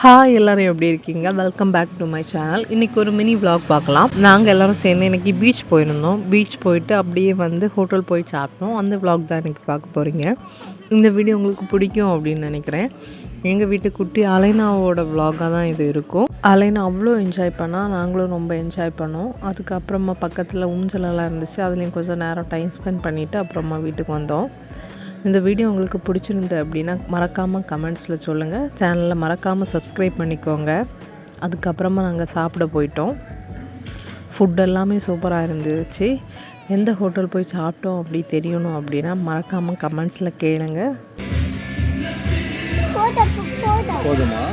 Hi எல்லாரும் எப்படி இருக்கீங்க? Welcome back to my channel இன்றைக்கி ஒரு மினி விளாக் பார்க்கலாம். நாங்கள் எல்லோரும் சேர்ந்து இன்றைக்கி பீச் போயிருந்தோம். பீச் போயிட்டு அப்படியே வந்து ஹோட்டல் போய் சாப்பிட்டோம். அந்த விளாக் தான் இன்றைக்கி பார்க்க போகிறீங்க இந்த வீடியோ உங்களுக்கு பிடிக்கும் அப்படின்னு நினைக்கிறேன். எங்கள் வீட்டு குட்டி அலைனாவோட விளாகாக தான் இது இருக்கும். அலைனா அவ்வளோ என்ஜாய் பண்ணால் நாங்களும் ரொம்ப என்ஜாய் பண்ணோம். அதுக்கப்புறமா பக்கத்தில் ஊஞ்சலெல்லாம் இருந்துச்சு. அதுலேயும் கொஞ்சம் நேரம் டைம் ஸ்பெண்ட் பண்ணிவிட்டு அப்புறமா வீட்டுக்கு வந்தோம். இந்த வீடியோ உங்களுக்கு பிடிச்சிருந்து அப்படின்னா மறக்காமல் கமெண்ட்ஸில் சொல்லுங்கள் சேனலில் மறக்காமல் சப்ஸ்கிரைப் பண்ணிக்கோங்க. அதுக்கப்புறமா நாங்கள் சாப்பிட போயிட்டோம். ஃபுட் எல்லாமே சூப்பராக இருந்துச்சு. எந்த ஹோட்டல் போய் சாப்பிட்டோம் அப்படி தெரியணும் அப்படின்னா மறக்காமல் கமெண்ட்ஸில் கேளுங்க. போதுமா?